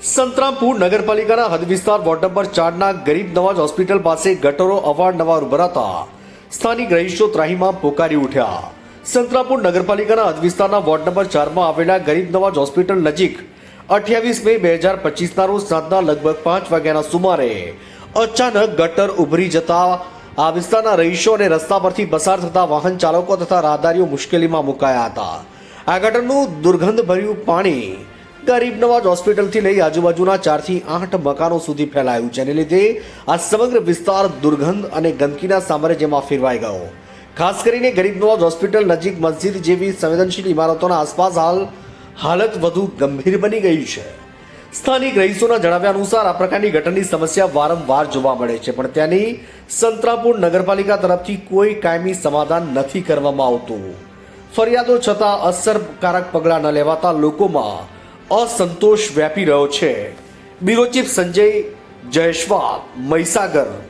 સંતરામપુર નગરપાલિકાના હદ વિસ્તાર વોર્ડ નંબર ચારના ગરીબ નવાજ હોસ્પિટલ પાસે ગટરો અવારનવાર ઉભરાતા સ્થાનિક રહીશો ત્રાહીમાં પોકારી ઉઠ્યા. સંતરામપુર નગરપાલિકાના હદ વિસ્તારના વોર્ડ નંબર ચારમાં આવેલા ગરીબ નવાજ હોસ્પિટલ નજીક અઠ્યાવીસ મે બે હજાર પચીસના રોજ સાંજના લગભગ પાંચ વાગ્યાના સુમારે અચાનક ગટર ઉભરી જતા આ વિસ્તારના રહીશો અને રસ્તા પરથી પસાર થતા વાહન ચાલકો તથા રાહદારીઓ મુશ્કેલીમાં મુકાયા હતા. આ ગટરનું દુર્ગંધભર્યું પાણી ગરીબ નવાજ હોસ્પિટલથી લઈ આજુબાજુના ચારથી આઠ મકાનો સુધી ફેલાયું, જેને લીધે આ સમગ્ર વિસ્તાર દુર્ગંધ અને ગંદકીના સામ્રાજ્યમાં ફેરવાઈ ગયો. ખાસ કરીને ગરીબ નવાજ હોસ્પિટલ નજીક મસ્જિદ જેવી સંવેદનશીલ ઇમારતોના આસપાસ હાલ હાલત વધુ ગંભીર બની ગઈ છે. સ્થાનિક રહીશોના જણાવ્યા અનુસાર આ પ્રકારની ગટરની સમસ્યા વારંવાર જોવા મળે છે, પણ ત્યાંની સંતરાપુર નગરપાલિકા તરફથી કોઈ કાયમી સમાધાન નથી કરવામાં આવતું. ફરિયાદો છતાં અસરકારક પગલાં ન લેવાતા લોકોમાં અસંતોષ વ્યાપી રહ્યો છે. Bureau chief Sanjay Jaiswal Mahisagar.